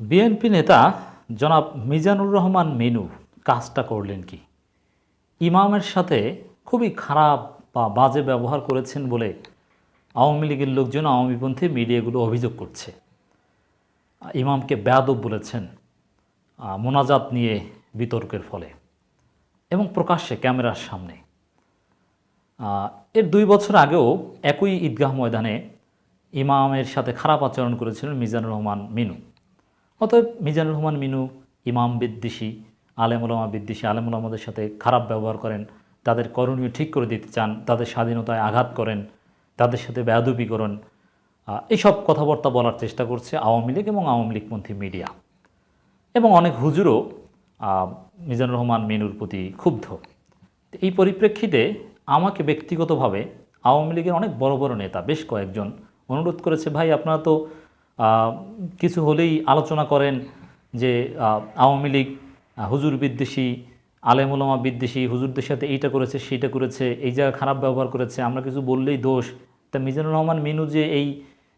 BNP নেতা জনাব মিজানুর রহমান মিনু কাজটা করলেন কি? ইমামের সাথে খুবই খারাপ বা বাজে ব্যবহার করেছেন বলে আওয়ামী লীগের লোকজন, আওয়ামীপন্থী মিডিয়াগুলো অভিযোগ করছে। ইমামকে ব্যাদব বলেছেন মোনাজাত নিয়ে বিতর্কের ফলে এবং প্রকাশ্যে ক্যামেরার সামনে। এর দুই বছর আগেও একই ঈদগাহ ময়দানে ইমামের সাথে খারাপ আচরণ করেছিলেন মিজানুর রহমান মিনু। অতএব মিজানুর রহমান মিনু, ইমাম বিদ্বেষী আলেমুলামা বিদ্বেষী আলেমুলামাদের সাথে খারাপ ব্যবহার করেন, তাদের করণীয় ঠিক করে দিতে চান, তাদের স্বাধীনতায় আঘাত করেন, তাদের সাথে বেয়াদবি করেন। এইসব কথাবার্তা বলার চেষ্টা করছে আওয়ামী লীগ এবং আওয়ামী লীগপন্থী মিডিয়া। এবং অনেক হুজুরও মিজানুর রহমান মিনুর প্রতি ক্ষুব্ধ। এই পরিপ্রেক্ষিতে আমাকে ব্যক্তিগতভাবে আওয়ামী লীগের অনেক বড় বড় নেতা, বেশ কয়েকজন অনুরোধ করেছে, ভাই, আপনারা তো কিছু হলেই আলোচনা করেন যে আওয়ামী লীগ হুজুর বিদ্বেষী আলেমুলামা বিদ্বেষী, হুজুরদের সাথে এইটা করেছে সেইটা করেছে, এই জায়গায় খারাপ ব্যবহার করেছে, আমরা কিছু বললেই দোষ। তা মিজানুর রহমান মিনু যে এই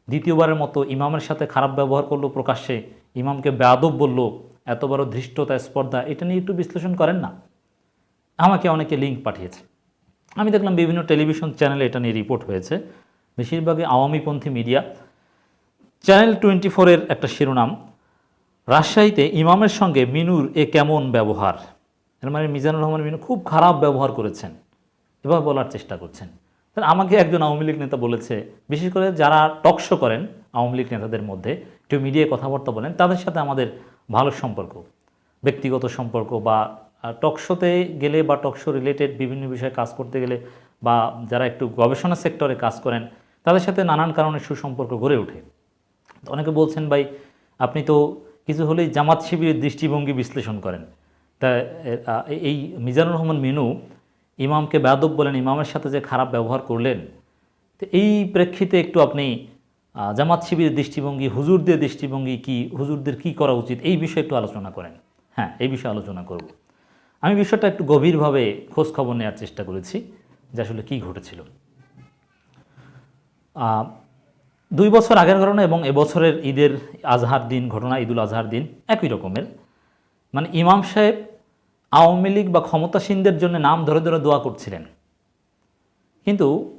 দ্বিতীয়বারের মতো ইমামের সাথে খারাপ ব্যবহার করল প্রকাশ্যে, ইমামকে বেয়াদব বলল, এত বড় ধৃষ্টতা, স্পর্ধা, এটা নিয়ে একটু বিশ্লেষণ করেন না। আমাকে অনেকে লিঙ্ক পাঠিয়েছে। আমি দেখলাম বিভিন্ন টেলিভিশন চ্যানেলে এটা নিয়ে রিপোর্ট হয়েছে। বেশিরভাগই আওয়ামীপন্থী মিডিয়া চ্যানেল টোয়েন্টি ফোরের একটা শিরোনাম, রাজশাহীতে ইমামের সঙ্গে মিনুর এ কেমন ব্যবহার? এর মানে মিজানুর রহমান মিনু খুব খারাপ ব্যবহার করেছেন, এভাবে বলার চেষ্টা করছেন। তাহলে আমাকে একজন আওয়ামী লীগ নেতা বলেছে, বিশেষ করে যারা টকশো করেন আওয়ামী লীগ নেতাদের মধ্যে, একটু মিডিয়ায় কথাবার্তা বলেন, তাদের সাথে আমাদের ভালো সম্পর্ক, ব্যক্তিগত সম্পর্ক বা টকশোতে গেলে বা টকশো রিলেটেড বিভিন্ন বিষয়ে কাজ করতে গেলে বা যারা একটু গবেষণা সেক্টরে কাজ করেন, তাদের সাথে নানান কারণে সুসম্পর্ক গড়ে ওঠে। অনেকে বলছেন, ভাই, আপনি তো কিছু হলেই জামাত শিবিরের দৃষ্টিভঙ্গি বিশ্লেষণ করেন। তা এই মিজানুর রহমান মিনু ইমামকে বেয়াদব বলেন, ইমামের সাথে যে খারাপ ব্যবহার করলেন, তো এই প্রেক্ষিতে একটু আপনি জামাত শিবিরের দৃষ্টিভঙ্গি, হুজুরদের দৃষ্টিভঙ্গি কি, হুজুরদের কি করা উচিত, এই বিষয়ে একটু আলোচনা করেন। হ্যাঁ এই বিষয়ে আলোচনা করব। আমি বিষয়টা একটু গভীরভাবে খোঁজ খবর নেওয়ার চেষ্টা করেছি যে আসলে কী ঘটেছিল। দুই বছর আগের ঘটনা এবং এবছরের ঈদের আজহার দিন, ঘটনা ঈদুল আজহার দিন একই রকমের। মানে ইমাম সাহেব আওয়ামী লীগ বা ক্ষমতাসীনদের জন্য নাম ধরে ধরে দোয়া করছিলেন। কিন্তু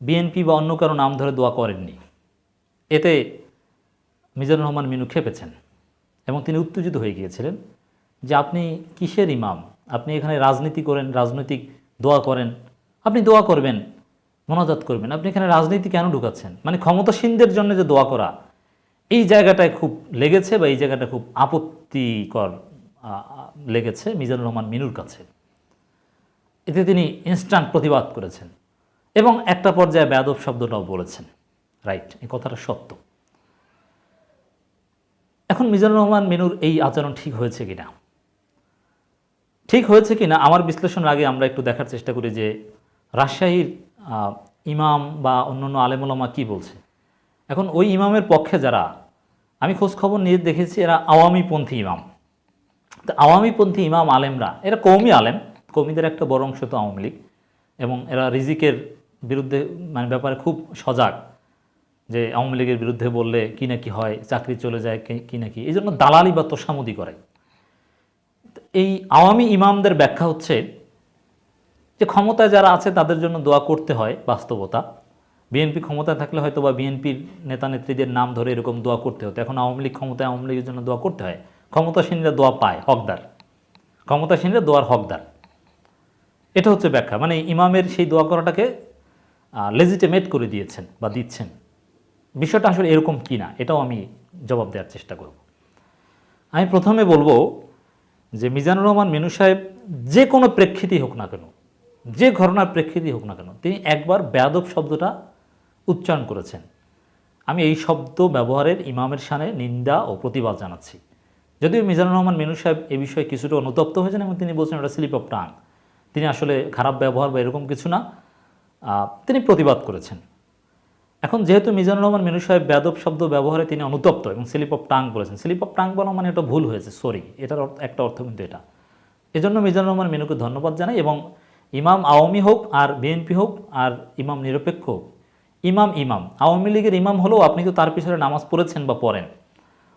বিএনপি বা অন্য কারও নাম ধরে দোয়া করেননি। এতে মিজানুর রহমান মিনু খেপেছেন এবং তিনি উত্তেজিত হয়ে গিয়েছিলেন যে আপনি কিসের ইমাম? আপনি এখানে রাজনীতি করেন, রাজনৈতিক দোয়া করেন, আপনি দোয়া করবেন। মোনাজাত করবেন। আপনি এখানে রাজনীতি কেন ঢুকাচ্ছেন? মানে ক্ষমতাসীনদের জন্য যে দোয়া করা, এই জায়গাটায় খুব লেগেছে বা এই জায়গাটা খুব আপত্তিকর লেগেছে মিজানুর রহমান মিনুর কাছে। এতে তিনি ইনস্ট্যান্ট প্রতিবাদ করেছেন এবং একটা পর্যায়ে বেয়াদব শব্দটাও বলেছেন। রাইট এই কথাটা সত্য। এখন মিজানুর রহমান মিনুর এই আচরণ ঠিক হয়েছে কিনা? ঠিক হয়েছে কিনা? আমার বিশ্লেষণের আগে আমরা একটু দেখার চেষ্টা করি যে রাজশাহীর ইমাম বা অন্য অন্যান্য আলেমুলামা কি বলছে? এখন ওই ইমামের পক্ষে যারা, আমি খোঁজখবর নিয়ে দেখেছি, এরা আওয়ামীপন্থী ইমাম। তো আওয়ামীপন্থী ইমাম আলেমরা, এরা কৌমি আলেম কৌমিদের একটা বড় অংশ তো আওয়ামী লীগ, এবং এরা রিজিকের বিরুদ্ধে মানে ব্যাপারে খুব সজাগ, যে আওয়ামী লীগের বিরুদ্ধে বললে কি না কি হয়, চাকরি চলে যায় কি- কি না কি, এই জন্য দালালি বা তোষামুদি করে। এই আওয়ামী ইমামদের ব্যাখ্যা হচ্ছে যে ক্ষমতায় যারা আছে তাদের জন্য দোয়া করতে হয় বাস্তবতা। বিএনপি ক্ষমতায় থাকলে হয়তো বা বিএনপির নেতা নেত্রীদের নাম ধরে এরকম দোয়া করতে হতো। এখন আওয়ামী লীগ ক্ষমতায় আওয়ামী লীগের জন্য দোয়া করতে হয়। ক্ষমতাসীনরা দোয়া পায়, হকদার। ক্ষমতাসীনরা দোয়ার হকদার। এটা হচ্ছে ব্যাখ্যা। মানে ইমামের সেই দোয়া করাটাকে লেজিটেমেট করে দিয়েছেন বা দিচ্ছেন। বিষয়টা আসলে এরকম কি না এটাও আমি জবাব দেওয়ার চেষ্টা করব। আমি প্রথমে বলব যে মিজানুর রহমান মেনু সাহেব যে কোনো প্রেক্ষিতেই হোক না কেন যে ঘটনার প্রেক্ষিতেই হোক না কেন, তিনি একবার বেয়াদব শব্দটা উচ্চারণ করেছেন। আমি এই শব্দ ব্যবহারের ইমামের সানে নিন্দা ও প্রতিবাদ জানাচ্ছি। যদিও মিজানুর রহমান মিনু সাহেব এ বিষয়ে কিছুটা অনুতপ্ত হয়েছেন এবং তিনি বলছেন এটা স্লিপ অফ টাং। তিনি আসলে খারাপ ব্যবহার বা এরকম কিছু না তিনি প্রতিবাদ করেছেন। এখন যেহেতু মিজানুর রহমান মিনু সাহেব বেদব শব্দ ব্যবহারে তিনি অনুতপ্ত এবং স্লিপ অফ টাং বলেছেন, স্লিপ অফ টাং বলা মানে এটা ভুল হয়েছে, সরি, এটার একটা অর্থ কিন্তু এটা। এজন্য মিজানুর রহমান মিনুকে ধন্যবাদ জানাই এবং ইমাম আওয়ামী হোক আর বিএনপি হোক আর ইমাম নিরপেক্ষ হোক। ইমাম ইমাম। আওয়ামী লীগের ইমাম হলেও আপনি তো তার পিছনে নামাজ পড়েছেন বা পড়েন।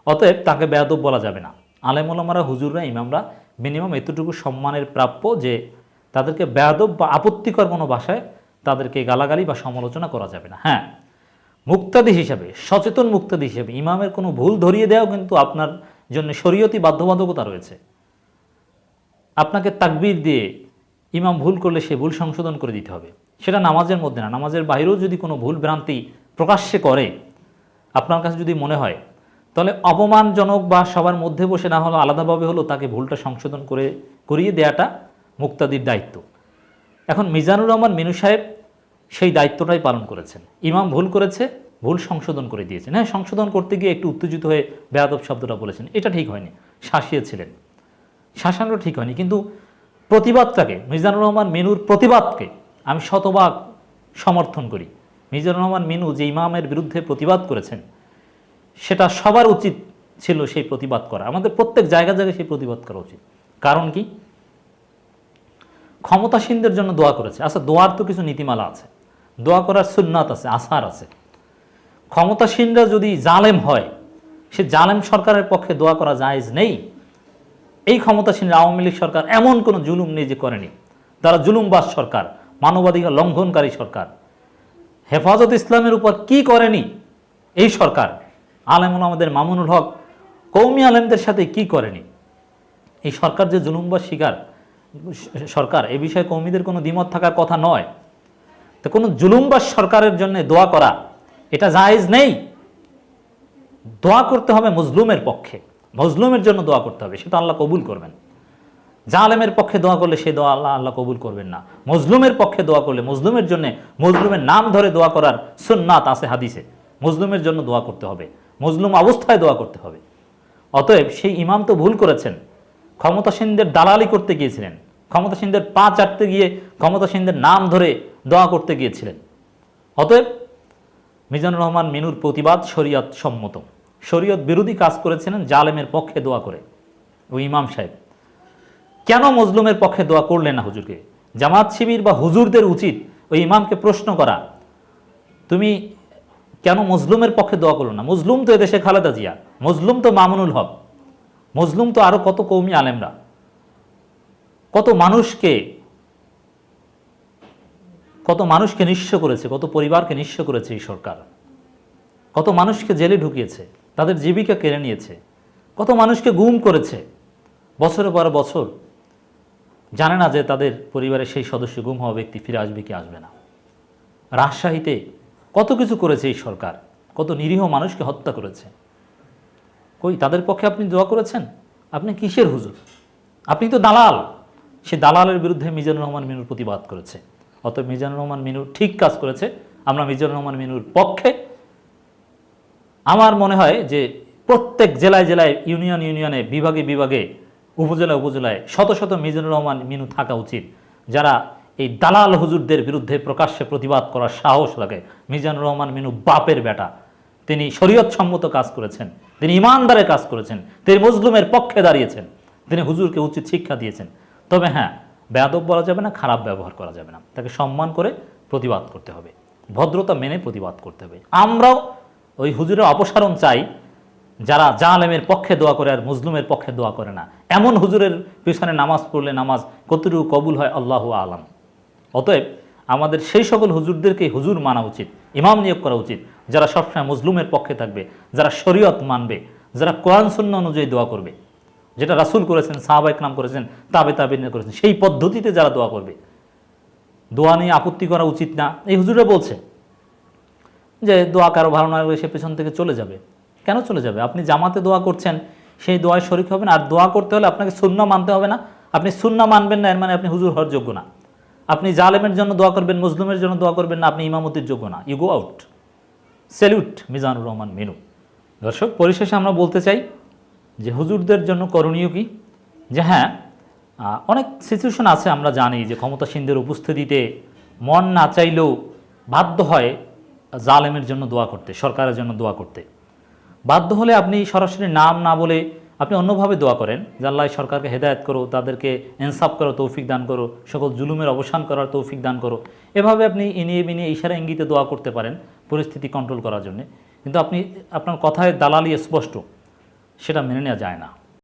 অতএব তাকে বেয়াদব বলা যাবে না। আলেমুলামারা হুজুররা, ইমামরা মিনিমাম এতটুকু সম্মানের প্রাপ্য যে তাদেরকে বেয়াদব বা আপত্তিকর কোনো ভাষায় তাদেরকে গালাগালি বা সমালোচনা করা যাবে না। হ্যাঁ মুক্তাদি হিসাবে, সচেতন মুক্তাদি হিসাবে ইমামের কোনো ভুল ধরিয়ে দেওয়াও কিন্তু আপনার জন্য শরীয়তি বাধ্যবাধকতা রয়েছে। আপনাকে তাকবির দিয়ে ইমাম ভুল করলে সে ভুল সংশোধন করে দিতে হবে। সেটা নামাজের মধ্যে না। নামাজের বাইরেও যদি কোনো ভুল ভ্রান্তি প্রকাশ্যে করে, আপনার কাছে যদি মনে হয়, তাহলে অপমানজনক বা সবার মধ্যে বসে না হলো, আলাদাভাবে হলো, তাকে ভুলটা সংশোধন করে, করিয়ে দেওয়াটা মুক্তাদির দায়িত্ব। এখন মিজানুর রহমান মিনু সাহেব সেই দায়িত্বটাই পালন করেছেন। ইমাম ভুল করেছে, ভুল সংশোধন করে দিয়েছেন। হ্যাঁ সংশোধন করতে গিয়ে একটু উত্তেজিত হয়ে বেয়াদব শব্দটা বলেছেন। এটা ঠিক হয়নি। শাসিয়েছিলেন। শাসানো ঠিক হয়নি। কিন্তু প্রতিবাদটাকে, মিজানুর রহমান মিনুর প্রতিবাদকে আমি শতভাগ সমর্থন করি। মিজানুর রহমান মিনু যে ইমামের বিরুদ্ধে প্রতিবাদ করেছেন, সেটা সবার উচিত ছিল সেই প্রতিবাদ করা। আমাদের প্রত্যেক জায়গা জায়গায় সেই প্রতিবাদ করা উচিত। কারণ কি? ক্ষমতাসীনদের জন্য দোয়া করেছে। আচ্ছা দোয়ার তো কিছু নীতিমালা আছে। দোয়া করার সুন্নাত আছে, আসার আছে। ক্ষমতাসীনরা যদি জালেম হয়, সে জালেম সরকারের পক্ষে দোয়া করা জায়েজ নেই। এই ক্ষমতাসীন আওয়ামী লীগ সরকার এমন কোনো জুলুম যে করেনি। তারা জুলুমবাস সরকার, মানবাধিকার লঙ্ঘনকারী সরকার, হেফাজত ইসলামের উপর কি করেনি এই সরকার? আলেমুল আমাদের মামুনুল হক কৌমি আলেমদের সাথে কি করেনি? এই সরকার যে জুলুমবাস শিকার, সরকার, এ বিষয়ে কৌমিদের কোনো দ্বিমত থাকার কথা নয়। তো কোনো জুলুমবাস সরকারের জন্য দোয়া করা, এটা জায়েজ নেই। দোয়া করতে হবে মজলুমের পক্ষে। মজলুমের জন্য দোয়া করতে হবে, সেটা আল্লাহ কবুল করবেন। জালেমের পক্ষে দোয়া করলে সে দোয়া আল্লাহ আল্লাহ কবুল করবেন না। মজলুমের পক্ষে দোয়া করলে, মজলুমের জন্য মজলুমের নাম ধরে দোয়া করার সুন্নাত আছে হাদিসে। মজলুমের জন্য দোয়া করতে হবে, মজলুম অবস্থায় দোয়া করতে হবে। অতএব সেই ইমাম তো ভুল করেছেন। ক্ষমতাসীনদের দালালি করতে গিয়েছিলেন। ক্ষমতাসীনদের পা চাটতে গিয়ে ক্ষমতাসীনদের নাম ধরে দোয়া করতে গিয়েছিলেন। অতএব মিজানুর রহমান মিনুর প্রতিবাদ শরীয়ত সম্মত। শরীয়ত বিরোধী কাজ করেছিলেন জালেমের পক্ষে দোয়া করে। ওই ইমাম সাহেব, কেন মজলুমের পক্ষে দোয়া করলেন না হুজুরকে? জামাত শিবির বা হুজুরদের উচিত ওই ইমামকে প্রশ্ন করা। তুমি কেন মজলুমের পক্ষে দোয়া করল না? মজলুম তো এদেশে খালেদা জিয়া, মজলুম তো মামুনুল হক, মজলুম তো আরও কত কৌমি আলেমরা। কত মানুষকে কত মানুষকে নিঃস্ব করেছে, কত পরিবারকে নিঃস্ব করেছে এই সরকার। কত মানুষকে জেলে ঢুকিয়েছে। তাদের জীবিকা কেড়ে নিয়েছে। কত মানুষকে গুম করেছে। বছরের পর বছর জানে না যে তাদের পরিবারের সেই সদস্য গুম হওয়া ব্যক্তি ফিরে আসবে কি আসবে না। রাজশাহীতে কত কিছু করেছে এই সরকার। কত নিরীহ মানুষকে হত্যা করেছে। কই, তাদের পক্ষে আপনি দোয়া করেছেন? আপনি কিসের হুজুর? আপনি তো দালাল। সে দালালের বিরুদ্ধে মিজানুর রহমান মিনুর প্রতিবাদ করেছে। অতএব মিজানুর রহমান মিনুর ঠিক কাজ করেছে। আমরা মিজানুর রহমান মিনুর পক্ষে আমার মনে হয় যে প্রত্যেক জেলায় জেলায়, ইউনিয়ন ইউনিয়নে, বিভাগে বিভাগে উপজেলা উপজেলায় শত শত মিজানুর রহমান মিনু থাকা উচিত। যারা এই দালাল হুজুরদের বিরুদ্ধে প্রকাশ্যে প্রতিবাদ করার সাহস লাগে মিজানুর রহমান মিনু বাপের বেটা। তিনি শরীয়ত সম্মত কাজ করেছেন। তিনি ইমানদারের কাজ করেছেন। তিনি মজলুমের পক্ষে দাঁড়িয়েছেন। তিনি হুজুরকে উচিত শিক্ষা দিয়েছেন। তবে হ্যাঁ বেয়াদব বলা যাবে না, খারাপ ব্যবহার করা যাবে না। তাকে সম্মান করে প্রতিবাদ করতে হবে। ভদ্রতা মেনে প্রতিবাদ করতে হবে। আমরাও ওই হুজুরের অপসারণ চাই, যারা জালেমের পক্ষে দোয়া করে আর মুসলিমের পক্ষে দোয়া করে না। এমন হুজুরের পিছনে নামাজ পড়লে নামাজ কতটুকু কবুল হয়, আল্লাহ আলাম। অতএব আমাদের সেই সকল হুজুরদেরকে হুজুর মানা উচিত, ইমাম নিয়োগ করা উচিত, যারা সবসময় মুসলুমের পক্ষে থাকবে, যারা শরীয়ত মানবে, যারা কোরআন শূন্য অনুযায়ী দোয়া করবে। যেটা রাসূল করেছেন সাহাবাইক নাম করেছেন, তাবে তাবে করেছেন, সেই পদ্ধতিতে যারা দোয়া করবে। দোয়া নিয়ে আপত্তি করা উচিত না। এই হুজুরে বলছে যে দোয়া কারও ভালো না লাগলে সে পেছন থেকে চলে যাবে। কেন চলে যাবে? আপনি জামাতে দোয়া করছেন, সেই দোয়ায় শরিক হবেন, আর দোয়া করতে হলে আপনাকে শূন্য মানতে হবে না। আপনি শূন্য মানবেন না, এর মানে আপনি হুজুর হওয়ার যোগ্য না। আপনি জালেমের জন্য দোয়া করবেন, মুসলিমের জন্য দোয়া করবেন না, আপনি ইমামতির যোগ্য না। You go out salute Mizanur Rahman Minu. দর্শক, পরিশেষে আমরা বলতে চাই যে হুজুরদের জন্য করণীয় কি? যে হ্যাঁ অনেক সিচুয়েশন আছে, আমরা জানি যে ক্ষমতাসীনদের উপস্থিতিতে মন না চাইলেও বাধ্য হয় জালেমের জন্য দোয়া করতে, সরকারের জন্য দোয়া করতে। বাধ্য হলে আপনি সরাসরি নাম না বলে আপনি অন্যভাবে দোয়া করেন যে, আল্লাহ সরকারকে হেদায়ত করো, তাদেরকে ইনসাফ করো তৌফিক দান করো, সকল জুলুমের অবসান করার তৌফিক দান করো। এভাবে আপনি ইনিয়ে বিনিয়ে ইশারা ইঙ্গিতে দোয়া করতে পারেন পরিস্থিতি কন্ট্রোল করার জন্য। কিন্তু আপনি, আপনার কথায় দালালি স্পষ্ট, সেটা মেনে নেওয়া যায় না।